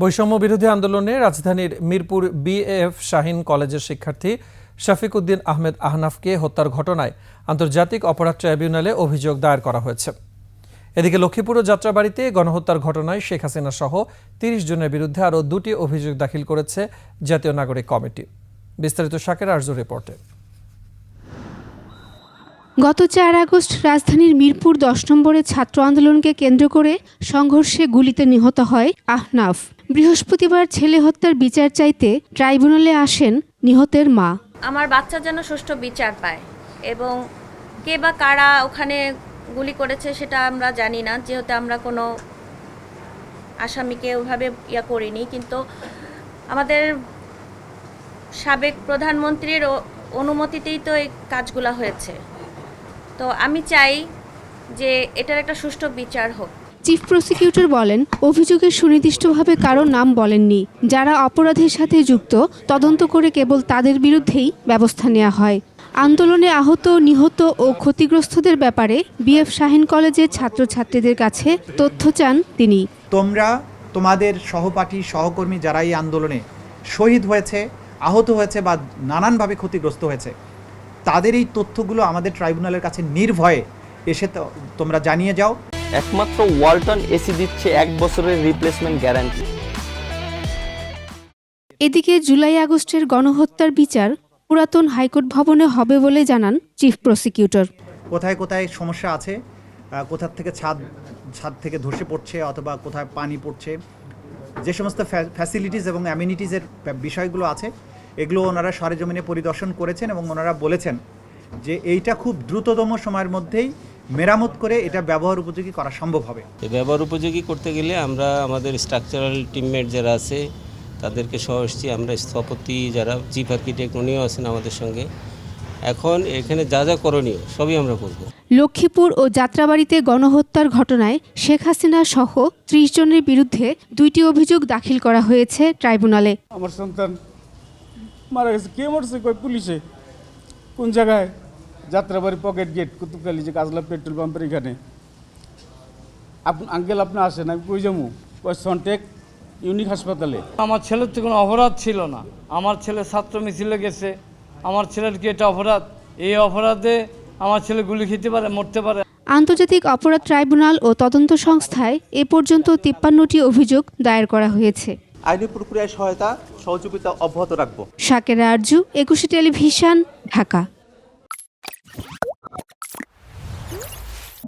বৈষম্য বিরোধী আন্দোলনে রাজধানীর মিরপুর বিএএফ শাহিন কলেজের শিক্ষার্থী শফিক উদ্দিন আহমেদ আহনাফকে হত্যার ঘটনায় আন্তর্জাতিক অপরাধ ট্রাইব্যুনালে অভিযোগ দায়ের করা হয়েছে। এদিকে লক্ষ্মীপুর ও যাত্রাবাড়িতে গণহত্যার ঘটনায় শেখ হাসিনা সহ তিরিশ জনের বিরুদ্ধে আরও দুটি অভিযোগ দাখিল করেছে জাতীয় নাগরিক কমিটি। বিস্তারিত শাকের আর্য রিপোর্টে। গত চার আগস্ট রাজধানীর মিরপুর দশ নম্বরের ছাত্র আন্দোলনকে কেন্দ্র করে সংঘর্ষে গুলিতে নিহত হয় আহনাফ। বৃহস্পতিবার ছেলে হত্যার বিচার চাইতে ট্রাইব্যুনালে আসেন নিহতের মা। আমার বাচ্চা যেন সুষ্ঠু বিচার পায় এবং কে বা কারা ওখানে গুলি করেছে সেটা আমরা জানি না, যেহেতু আমরা কোনো আসামিকে ওইভাবে ইয়া করিনি। কিন্তু আমাদের সাবেক প্রধানমন্ত্রীর অনুমতিতেই তো এই কাজগুলো হয়েছে। তো আমি চাই যে এটার একটা সুষ্ঠু বিচার হোক। চিফ প্রসিকিউটর বলেন, অভিযোগে সুনির্দিষ্টভাবে কারও নাম বলেননি। যারা অপরাধের সাথে যুক্ত, তদন্ত করে কেবল তাদের বিরুদ্ধেই ব্যবস্থা নেওয়া হয়। আন্দোলনে আহত, নিহত ও ক্ষতিগ্রস্তদের ব্যাপারে বিএফ শাহিন কলেজের ছাত্রছাত্রীদের কাছে তথ্য চান তিনি। তোমরা তোমাদের সহপাঠী, সহকর্মী যারা এই আন্দোলনে শহীদ হয়েছে, আহত হয়েছে বা নানানভাবে ক্ষতিগ্রস্ত হয়েছে, তাদের এই তথ্যগুলো আমাদের ট্রাইব্যুনালের কাছে নির্ভয়ে এসে তোমরা জানিয়ে যাও। একমাত্র ওয়ালটন এসি দিচ্ছে এক বছরের রিপ্লেসমেন্ট গ্যারান্টি এদিকে জুলাই আগস্টের গণহত্যার বিচার পুরাতন হাইকোর্ট ভবনে হবে বলে জানান চিফ প্রসিকিউটর। কোথায় কোথায় সমস্যা আছে? কোথার থেকে ছাদ ছাদ থেকে ধসে পড়ছে অথবা কোথায় পানি পড়ছে? যে সমস্ত ফ্যাসিলিটিস এবং অ্যামিনিটিসের বিষয়গুলো আছে এগুলো ওনারা সরেজমিনে পরিদর্শন করেছেন এবং ওনারা বলেছেন যে এইটা খুব দ্রুততম সময়ের মধ্যেই মেরামত করে এটা ব্যবহার উপযোগী করা সম্ভব হবে। ব্যবহার উপযোগী করতে গেলে আমরা আমাদের স্ট্রাকচারাল টিমমেট যারা আছে তাদেরকে সহ এসেছি। আমরা স্থপতি যারা চিফ আর্কিটেক্ট উনিও আছেন আমাদের সঙ্গে। এখন এখানে যা যা করণীয় সবই আমরা করব। লক্ষ্মীপুর ও যাত্রাবাড়িতে গণহত্যার ঘটনায় শেখ হাসিনা সহ ত্রিশ জনের বিরুদ্ধে দুইটি অভিযোগ দাখিল করা হয়েছে ট্রাইব্যুনালে। আমার সন্তান মারা গেছে। কে মরছে? কই? পুলিশে। কোন জায়গায়? যাত্রাবাড়ি পকেট গেট কুতুবকালী যে কাজলা পেট্রোল পাম্পের এখানে। আপনি আঙ্কেল আপনি আসেন আমি কই যাব? কই সন্টেক ইউনিক হাসপাতালে। আমার ছেলের তো কোনো অপরাধ ছিল না। আমার ছেলে ছাত্র মিছিলে গেছে। আমার ছেলের কি এটা অপরাধ? এই অপরাধে আমার ছেলে গুলি খেতে পারে মরতে পারে? আন্তর্জাতিক অপরাধ ট্রাইব্যুনাল ও তদন্ত সংস্থায় এ পর্যন্ত তিপ্পান্নটি অভিযোগ দায়ের করা হয়েছে। আইনি প্রক্রিয়ায় সহায়তা সহযোগিতা অব্যাহত রাখব। শাকেরা আরজু একুশে টেলিভিশন ঢাকা।